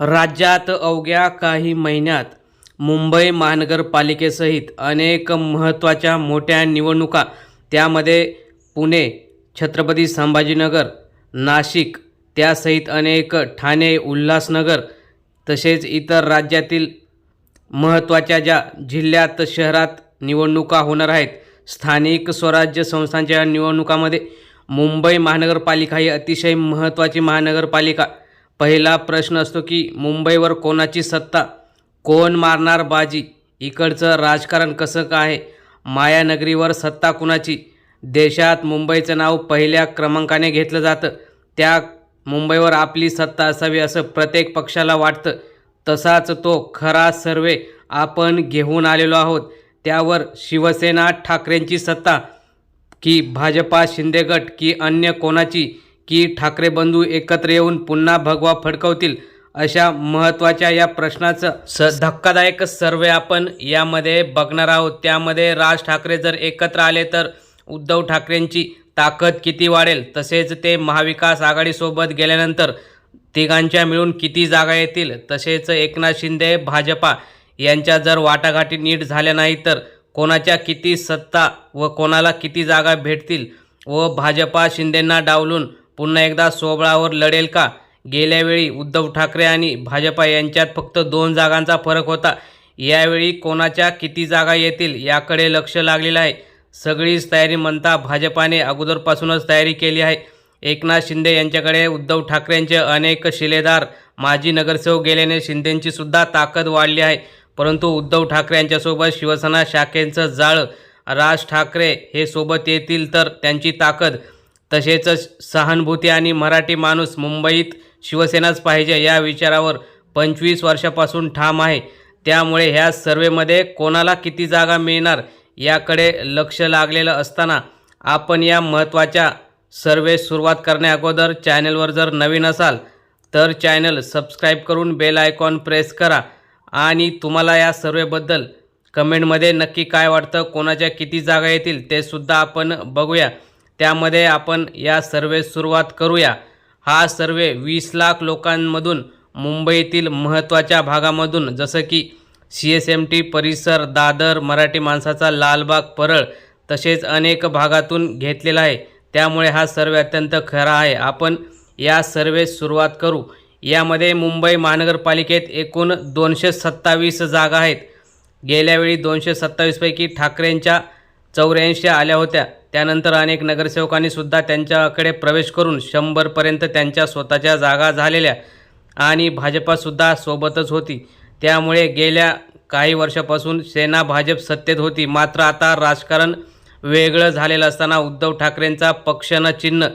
राज्यात अवघ्या काही महिन्यात मुंबई महानगरपालिकेसहित अनेक महत्त्वाच्या मोठ्या निवडणुका त्यामध्ये पुणे छत्रपती संभाजीनगर नाशिक त्यासहित अनेक ठाणे उल्हासनगर तसेच इतर राज्यातील महत्त्वाच्या ज्या जिल्ह्यात शहरात निवडणुका होणार आहेत स्थानिक स्वराज्य संस्थांच्या निवडणुकामध्ये मुंबई महानगरपालिका ही अतिशय महत्त्वाची महानगरपालिका. पहिला प्रश्न असतो की मुंबईवर कोणाची सत्ता? कोण मारणार बाजी? इकडचं राजकारण कसं काय? आहे मायानगरीवर सत्ता कुणाची? देशात मुंबईचं नाव पहिल्या क्रमांकाने घेतलं जातं. त्या मुंबईवर आपली सत्ता असावी असं प्रत्येक पक्षाला वाटतं. तसाच तो खरा सर्वे आपण घेऊन आलेलो आहोत. त्यावर शिवसेना ठाकरेंची सत्ता की भाजपा शिंदे गट की अन्य कोणाची? की ठाकरे बंधू एकत्र येऊन पुन्हा भगवा फडकवतील अशा महत्त्वाच्या या प्रश्नाचं स धक्कादायक सर्वे आपण यामध्ये बघणार आहोत. त्यामध्ये राज ठाकरे जर एकत्र आले तर उद्धव ठाकरेंची ताकद किती वाढेल? तसेच ते महाविकास आघाडीसोबत गेल्यानंतर तिघांच्या मिळून किती जागा येतील? तसेच एकनाथ शिंदे भाजपा यांच्या जर वाटाघाटी नीट झाल्या नाही तर कोणाच्या किती सत्ता व कोणाला किती जागा भेटतील? व भाजपा शिंदेंना डावलून पुन्हा एकदा सोबळावर लढेल का? गेल्यावेळी उद्धव ठाकरे आणि भाजपा यांच्यात फक्त दोन जागांचा फरक होता. यावेळी कोणाच्या किती जागा येतील याकडे लक्ष लागलेलं आहे. सगळीच तयारी म्हणता भाजपाने अगोदरपासूनच तयारी केली आहे. एकनाथ शिंदे यांच्याकडे उद्धव ठाकरेंचे अनेक शिलेदार माजी नगरसेवक गेल्याने शिंदेंची सुद्धा ताकद वाढली आहे. परंतु उद्धव ठाकरे यांच्यासोबत शिवसेना शाखेचं जाळं राज ठाकरे हे सोबत येतील तर त्यांची ताकद तसेच सहानुभूती आणि मराठी माणूस मुंबईत शिवसेनाच पाहिजे या विचारावर पंचवीस वर्षापासून ठाम आहे. त्यामुळे ह्या सर्वेमध्ये कोणाला किती जागा मिळणार याकडे लक्ष लागलेलं असताना आपण या महत्त्वाच्या सर्वे सुरुवात करण्याअगोदर चॅनलवर जर नवीन असाल तर चॅनल सबस्क्राईब करून बेल आयकॉन प्रेस करा आणि तुम्हाला या सर्वेबद्दल कमेंटमध्ये नक्की काय वाटतं कोणाच्या किती जागा येतील ते सुद्धा आपण बघूया. त्यामध्ये आपण या सर्वे सुरुवात करूया. हा सर्वे वीस लाख लोकांमधून मुंबईतील महत्त्वाच्या भागामधून जसं की सी एस एम टी परिसर दादर मराठी माणसाचा लालबाग परळ तसेच अनेक भागातून घेतलेला आहे. त्यामुळे हा सर्वे अत्यंत खरा आहे. आपण या सर्वे सुरुवात करू. यामध्ये मुंबई महानगरपालिकेत एकूण दोनशे सत्तावीस जागा आहेत. गेल्यावेळी दोनशे सत्तावीसपैकी ठाकरेंच्या चौऱ्याऐंशी आल्या होत्या. त्यानंतर अनेक नगरसेवकांनी सुद्धा त्यांच्याकडे प्रवेश करून शंभरपर्यंत त्यांच्या स्वतःच्या जागा झालेल्या आणि भाजपासुद्धा सोबतच होती. त्यामुळे गेल्या काही वर्षापासून सेना भाजप सत्तेत होती. मात्र आता राजकारण वेगळं झालेलं असताना उद्धव ठाकरेंचा पक्षनं चिन्ह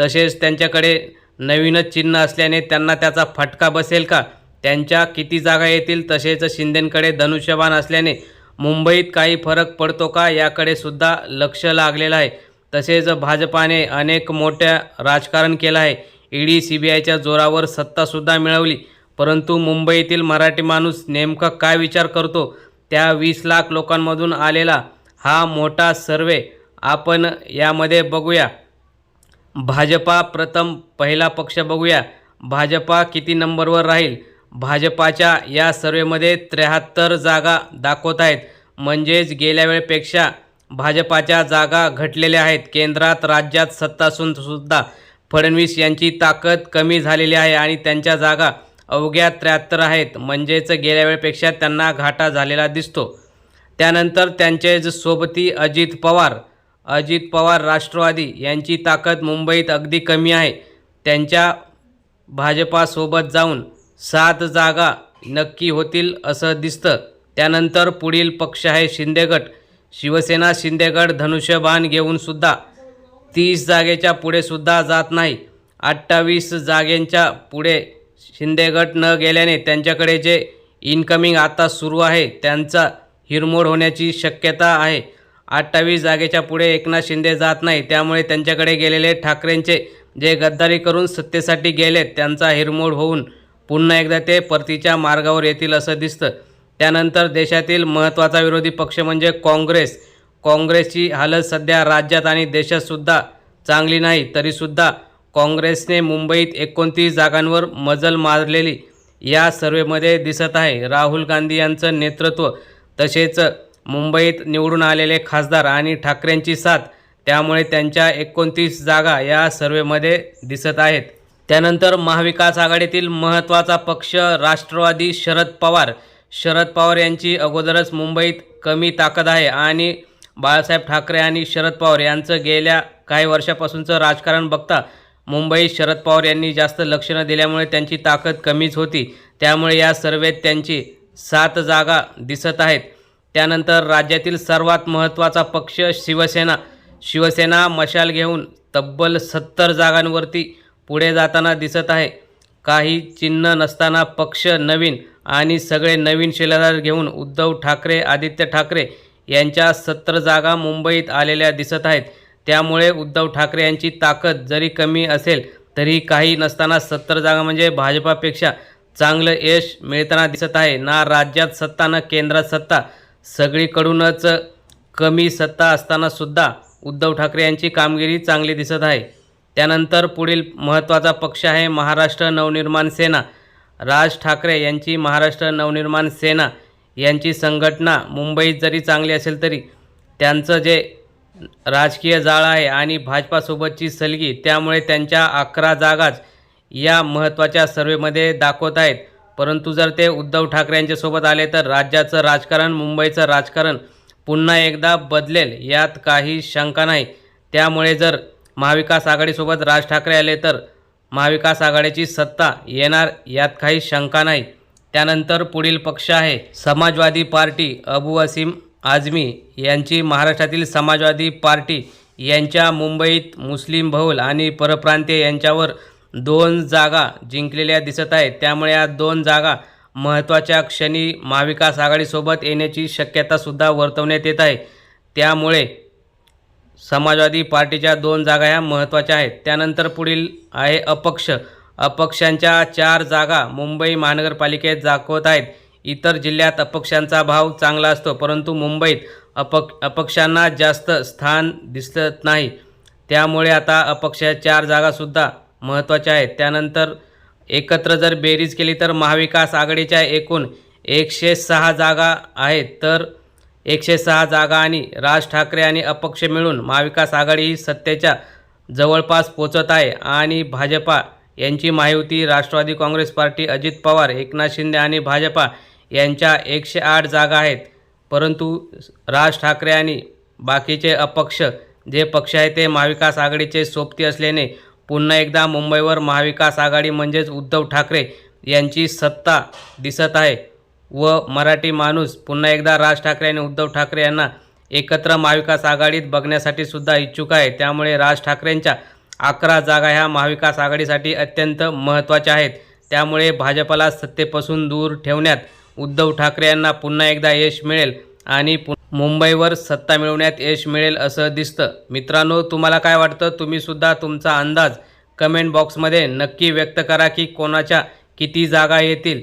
तसेच त्यांच्याकडे नवीनच चिन्ह असल्याने त्यांना त्याचा फटका बसेल का? त्यांच्या किती जागा येतील? तसेच शिंदेंकडे धनुष्यबाण असल्याने मुंबईत काही फरक पडतो का याकडे सुद्धा लक्ष लागलेलं आहे. तसेच भाजपाने अनेक मोठ्या राजकारण केलं आहे. ईडी सी बी आयच्या जोरावर सत्तासुद्धा मिळवली. परंतु मुंबईतील मराठी माणूस नेमका काय विचार करतो? त्या वीस लाख लोकांमधून आलेला हा मोठा सर्वे आपण यामध्ये बघूया. भाजपा प्रथम पहिला पक्ष बघूया. भाजपा किती नंबरवर राहील? भाजपाच्या या सर्वेमध्ये त्र्याहत्तर जागा दाखवत आहेत. म्हणजेच गेल्या वेळेपेक्षा भाजपाच्या जागा घटलेल्या आहेत. केंद्रात राज्यात सत्ता असून सुद्धा फडणवीस यांची ताकद कमी झालेली आहे आणि त्यांच्या जागा अवघ्या त्र्याहत्तर आहेत. म्हणजेच गेल्या वेळेपेक्षा त्यांना घाटा झालेला दिसतो. त्यानंतर त्यांचे ज- सोबती अजित पवार. अजित पवार राष्ट्रवादी. यांची ताकद मुंबईत अगदी कमी आहे. त्यांच्या भाजपासोबत जाऊन सात जागा नक्की होतील असं दिसतं. त्यानंतर पुढील पक्ष आहे शिंदेगट शिवसेना शिंदेगड धनुष्यबाण घेऊनसुद्धा तीस जागेच्या पुढे सुद्धा जात नाही. अठ्ठावीस जागेंच्या पुढे शिंदेगट न गेल्याने त्यांच्याकडे जे इन्कमिंग आता सुरू आहे त्यांचा हिरमोड होण्याची शक्यता आहे. अठ्ठावीस जागेच्या पुढे एकनाथ शिंदे जात नाही त्यामुळे त्यांच्याकडे गेलेले ठाकरेंचे जे गद्दारी करून सत्तेसाठी गेले त्यांचा हिरमोड होऊन पुन्हा एकदा ते परतीच्या मार्गावर येतील असं दिसतं. त्यानंतर देशातील महत्त्वाचा विरोधी पक्ष म्हणजे काँग्रेस. काँग्रेसची हालत सध्या राज्यात आणि देशातसुद्धा चांगली नाही तरीसुद्धा काँग्रेसने मुंबईत एकोणतीस जागांवर मजल मारलेली या सर्वेमध्ये दिसत आहे. राहुल गांधी यांचं नेतृत्व तसेच मुंबईत निवडून आलेले खासदार आणि ठाकरेंची साथ त्यामुळे त्यांच्या एकोणतीस जागा या सर्वेमध्ये दिसत आहेत. त्यानंतर महाविकास आघाडीतील महत्त्वाचा पक्ष राष्ट्रवादी शरद पवार. शरद पवार यांची अगोदरच मुंबईत कमी ताकद आहे आणि बाळासाहेब ठाकरे आणि शरद पवार यांचं गेल्या काही वर्षापासूनचं राजकारण बघता मुंबईत शरद पवार यांनी जास्त लक्ष न दिल्यामुळे त्यांची ताकद कमीच होती. त्यामुळे या सर्वेत त्यांची सात जागा दिसत आहेत. त्यानंतर राज्यातील सर्वात महत्त्वाचा पक्ष शिवसेना. शिवसेना मशाल घेऊन तब्बल सत्तर जागांवरती पुढे जाताना दिसत आहे. काही चिन्ह नसताना पक्ष नवीन आणि सगळे नवीन शिलेदार घेऊन उद्धव ठाकरे आदित्य ठाकरे यांच्या सत्तर जागा मुंबईत आलेल्या दिसत आहेत. त्यामुळे उद्धव ठाकरे यांची ताकद जरी कमी असेल तरी काही नसताना सत्तर जागा म्हणजे भाजपापेक्षा चांगलं यश मिळताना दिसत आहे. ना राज्यात सत्ता ना केंद्रात सत्ता. सगळीकडूनच कमी सत्ता असतानासुद्धा उद्धव ठाकरे यांची कामगिरी चांगली दिसत आहे. त्यानंतर पुढील महत्त्वाचा पक्ष आहे महाराष्ट्र नवनिर्माण सेना. राज ठाकरे यांची महाराष्ट्र नवनिर्माण सेना यांची संघटना मुंबईत जरी चांगली असेल तरी त्यांचं जे राजकीय जाळ आहे आणि भाजपासोबतची सलगी त्यामुळे त्यांच्या अकरा जागाच या महत्त्वाच्या सर्वेमध्ये दाखवत आहेत. परंतु जर ते उद्धव ठाकरे यांच्यासोबत आले तर राज्याचं राजकारण मुंबईचं राजकारण पुन्हा एकदा बदलेल यात काही शंका नाही. त्यामुळे जर महाविकास आघाडीसोबत राज ठाकरे आले तर महाविकास आघाडीची सत्ता येणार यात काही शंका नाही. त्यानंतर पुढील पक्ष आहे. समाजवादी पार्टी अबू असीम आझमी यांची महाराष्ट्रातील समाजवादी पार्टी यांच्या मुंबईत मुस्लिम बहुल आणि परप्रांतीय यांच्यावर दोन जागा जिंकलेल्या दिसत आहेत. त्यामुळे या दोन जागा महत्त्वाच्या क्षणी महाविकास आघाडीसोबत येण्याची शक्यतासुद्धा वर्तवण्यात येत आहे. त्यामुळे समाजवादी पार्टीच्या दोन जागा ह्या महत्त्वाच्या आहेत. त्यानंतर पुढील आहे अपक्ष. अपक्षांच्या चार जागा मुंबई महानगरपालिकेत दाखवत आहेत. इतर जिल्ह्यात अपक्षांचा भाव चांगला असतो परंतु मुंबईत अपक अपक्षांना जास्त स्थान दिसत नाही. त्यामुळे आता अपक्ष चार जागासुद्धा महत्त्वाच्या आहेत. त्यानंतर एकत्र जर बेरीज केली तर महाविकास आघाडीच्या एकूण एकशे सहा जागा आहेत. तर एकशे सहा जागा आणि राज ठाकरे आणि अपक्ष मिळून महाविकास आघाडी ही सत्तेच्या जवळपास पोचत आहे. आणि भाजपा यांची महायुती राष्ट्रवादी काँग्रेस पार्टी अजित पवार एकनाथ शिंदे आणि भाजपा यांच्या एकशे आठ जागा आहेत. परंतु राज ठाकरे आणि बाकीचे अपक्ष जे पक्ष आहेत ते महाविकास आघाडीचे सोबती असल्याने पुन्हा एकदा मुंबईवर महाविकास आघाडी म्हणजेच उद्धव ठाकरे यांची सत्ता दिसत आहे. व मराठी माणूस पुन्हा एकदा राज ठाकरे आणि उद्धव ठाकरे यांना एकत्र महाविकास आघाडीत बघण्यासाठी सुद्धा इच्छुक आहे. त्यामुळे राज ठाकरेंच्या अकरा जागा ह्या महाविकास आघाडीसाठी अत्यंत महत्त्वाच्या आहेत. त्यामुळे भाजपला सत्तेपासून दूर ठेवण्यात उद्धव ठाकरे यांना पुन्हा एकदा यश मिळेल आणि पु मुंबईवर सत्ता मिळवण्यात यश मिळेल असं दिसतं. मित्रांनो तुम्हाला काय वाटतं? तुम्हीसुद्धा तुमचा अंदाज कमेंट बॉक्समध्ये नक्की व्यक्त करा की कोणाच्या किती जागा येतील.